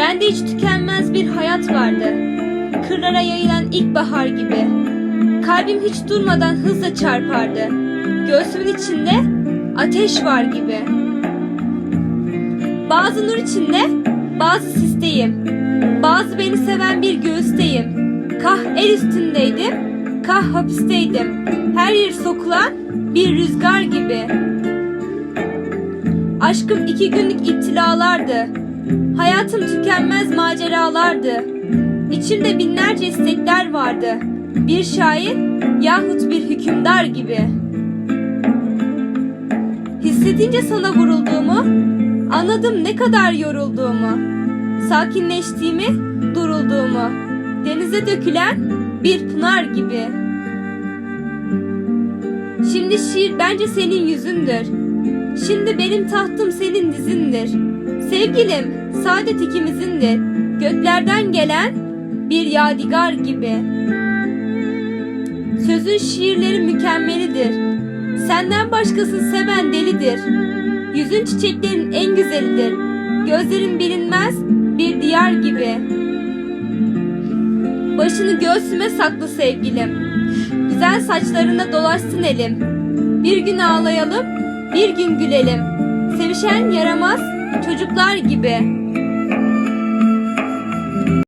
Bende hiç tükenmez bir hayat vardı. Kırlara yayılan ilkbahar gibi. Kalbim hiç durmadan hızla çarpardı. Göğsümün içinde ateş var gibi. Bazı nur içinde, bazı sisteyim. Bazı beni seven bir göğüsteyim. Kah el üstündeydim, kah hapisteydim. Her yer sokulan bir rüzgar gibi. Aşkım iki günlük iptilalardı. Hayatım tükenmez maceralardı. İçimde binlerce istekler vardı. Bir şair yahut bir hükümdar gibi. Hissedince sana vurulduğumu, anladım ne kadar yorulduğumu. Sakinleştiğimi, durulduğumu. Denize dökülen bir pınar gibi. Şimdi şiir bence senin yüzündür. Şimdi benim tahtım senin dizindir. Sevgilim, saadet ikimizindir. Göklerden gelen bir yadigar gibi. Sözün şiirleri mükemmelidir. Senden başkasını seven delidir. Yüzün çiçeklerin en güzelidir. Gözlerin bilinmez bir diyar gibi. Başını göğsüme saklı sevgilim. Güzel saçlarına dolaşsın elim. Bir gün ağlayalım, bir gün gülelim. Sevişen yaramaz çocuklar gibi.